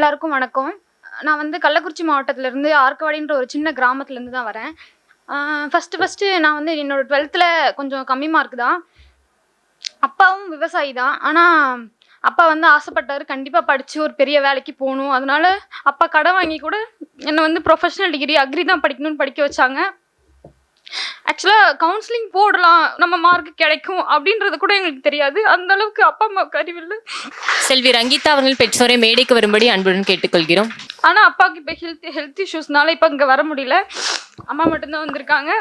எல்லாருக்கும் வணக்கம். நான் வந்து கள்ளக்குறிச்சி மாவட்டத்திலேருந்து ஆர்க்கவாடின்ற ஒரு சின்ன கிராமத்துலேருந்து தான் வரேன். ஃபஸ்ட்டு ஃபஸ்ட்டு நான் வந்து என்னோடய டுவெல்த்தில் கொஞ்சம் கம்மி மார்க் தான். அப்பாவும் விவசாயி தான். ஆனால் அப்பா வந்து ஆசைப்பட்டார் கண்டிப்பாக படித்து ஒரு பெரிய வேலைக்கு போகணும். அதனால அப்பா கடை வாங்கி கூட என்னை வந்து ப்ரொஃபஷனல் டிகிரி அக்ரி தான் படிக்கணும்னு படிக்க வச்சாங்க. ஆக்சுவலாக கவுன்சிலிங் போடலாம். நம்ம மார்க் கிடைக்கும் அப்படின்றது கூட எங்களுக்கு தெரியாது. அந்த அளவுக்கு அப்பா அம்மாவுக்கு அறிவில்லை செல்வி ரங்கிதா அவர்கள் பெற்றோரை மேடைக்கு வரும்படி அன்புடன் கேட்டுக்கொள்கிறோம். ஆனால் அப்பாவுக்கு இப்போ ஹெல்த் ஹெல்த் இஷ்யூஸ்னால இப்போ இங்கே வர முடியல. அம்மா மட்டும்தான் வந்திருக்காங்க.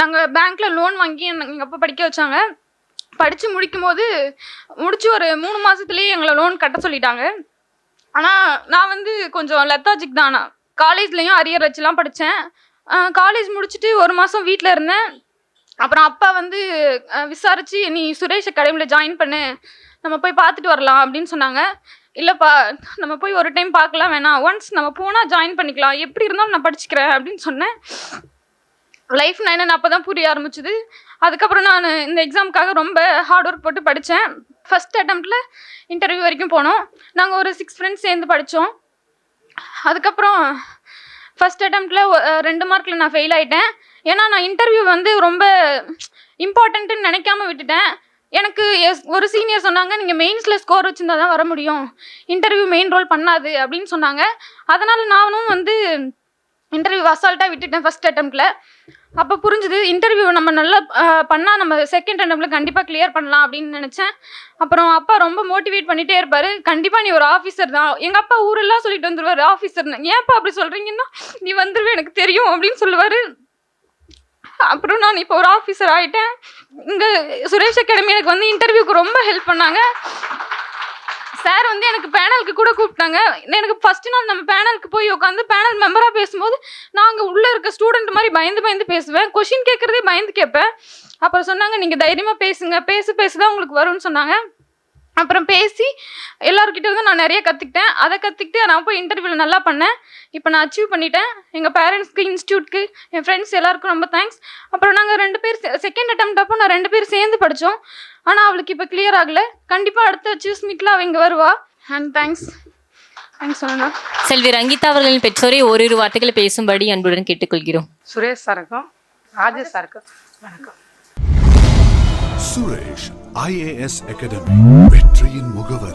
நாங்கள் பேங்க்கில் லோன் வாங்கி எங்கள் அப்பா படிக்க வச்சாங்க. படித்து முடிக்கும் போது முடிச்சு ஒரு மூணு மாதத்துலேயே எங்களை லோன் கட்ட சொல்லிட்டாங்க. ஆனால் நான் வந்து கொஞ்சம் லெத்தாஜிக் தான். காலேஜ்லேயும் அரியர் வச்சுலாம் படித்தேன் காலேஜ் முடிச்சுட்டு ஒரு மாதம் வீட்டில் இருந்தேன். அப்புறம் அப்பா வந்து விசாரித்து நீ சுரேஷ் அகாடமியில் ஜாயின் பண்ணு. நம்ம போய் பார்த்துட்டு வரலாம் அப்படின்னு சொன்னாங்க. இல்லைப்பா நம்ம போய் ஒரு டைம் பார்க்கலாம் வேணாம். ஒன்ஸ் நம்ம போனால் ஜாயின் பண்ணிக்கலாம். எப்படி இருந்தாலும் நான் படிச்சுக்கிறேன் அப்படின்னு சொன்னேன். லைஃப் நான் என்னென்னு அப்போ தான் புரிய ஆரம்பிச்சுது. அதுக்கப்புறம் நான் இந்த எக்ஸாமுக்காக ரொம்ப ஹார்ட் ஒர்க் போட்டு படித்தேன் ஃபஸ்ட் அட்டம்ப்டில் இன்டர்வியூ வரைக்கும் போனோம். நாங்கள் ஒரு சிக்ஸ் ஃப்ரெண்ட்ஸ் சேர்ந்து படித்தோம் அதுக்கப்புறம் ஃபஸ்ட் அட்டம்ப்டில் ரெண்டு மார்க்கில் நான் ஃபெயில் ஆயிட்டேன். ஏன்னா நான் இன்டர்வியூ வந்து ரொம்ப இம்பார்ட்டன்ட்டுன்னு நினைக்காம விட்டுட்டேன். எனக்கு எஸ்- ஒரு சீனியர் சொன்னாங்க நீங்கள் மெயின்ஸில் ஸ்கோர் வச்சுருந்தா தான் வர முடியும். இன்டர்வியூ மெயின் ரோல் பண்ணாது அப்படின்னு சொன்னாங்க. அதனால் நானும் வந்து இன்டர்வியூ அசால்ட்டாக விட்டுட்டேன் ஃபஸ்ட் அட்டம்ப்டில் அப்போ புரிஞ்சுது இன்டர்வியூ நம்ம நல்லா பண்ணால் நம்ம செகண்ட் அட்டம்ப்டில் கண்டிப்பாக கிளியர் பண்ணலாம் அப்படின்னு நினச்சேன். அப்புறம் அப்பா ரொம்ப மோட்டிவேட் பண்ணிகிட்டே இருப்பார். கண்டிப்பாக நீ ஒரு ஆஃபீஸர் தான். எங்கள் அப்பா ஊரெல்லாம் சொல்லிட்டு வந்துடுவார் ஆஃபீஸர்னு ஏன்ப்பா அப்படி சொல்கிறீங்கன்னா நீ வந்துருவே எனக்கு தெரியும் அப்படின்னு சொல்லுவார். அப்புறம் நான் இப்போ ஒரு ஆஃபீஸர் ஆகிட்டேன் இங்கே சுரேஷ் அகாடமி எனக்கு வந்து இன்டர்வியூக்கு ரொம்ப ஹெல்ப் பண்ணாங்க. சார் வந்து எனக்கு பேனலுக்கு கூட கூப்பிட்டாங்க. எனக்கு ஃபர்ஸ்ட் நாள் நம்ம பேனலுக்கு போய் உட்காந்து பேனல் மெம்பராக பேசும்போது நாங்கள் உள்ளே இருக்க ஸ்டூடெண்ட் மாதிரி பயந்து பயந்து பேசுவேன். கொஷின் கேட்குறதே பயந்து கேட்பேன். அப்புறம் சொன்னாங்க நீங்கள் தைரியமாக பேசுங்க. பேச பேச தான் உங்களுக்கு வரும்னு சொன்னாங்க. அப்புறம் பேசி எல்லாருக்கிட்ட இருந்து நான் நிறைய கற்றுக்கிட்டேன் அதை கற்றுக்கிட்டு நான் போய் இன்டர்வியூவில் நல்லா பண்ணேன். இப்போ நான் அச்சீவ் பண்ணிட்டேன். எங்கள் பேரண்ட்ஸ்க்கு இன்ஸ்டியூட்க்கு என் ஃப்ரெண்ட்ஸ் எல்லாருக்கும் ரொம்ப தேங்க்ஸ் அப்புறம் நாங்கள் ரெண்டு பேர் செகண்ட் அட்டம் அப்போ நான் ரெண்டு பேர் சேர்ந்து படித்தோம் ஆனால் அவளுக்கு இப்போ கிளியர் ஆகலை. கண்டிப்பாக அடுத்த சூஸ் மீட்டில் அவள் இங்கே வருவா. அண்ட் தேங்க்ஸ் தேங்க்ஸ் சொன்னா செல்வி ரங்கிதா அவர்களின் பெற்றோரை ஓரிரு வார்த்தைகளை பேசும்படி அன்புடன் கேட்டுக்கொள்கிறோம். சுரேஷ் சாருக்கும் ராஜேஷ் சாருக்கும் வணக்கம். சுரேஷ் ஐஏஎஸ் அகாடமி வெற்றியின் முகவர்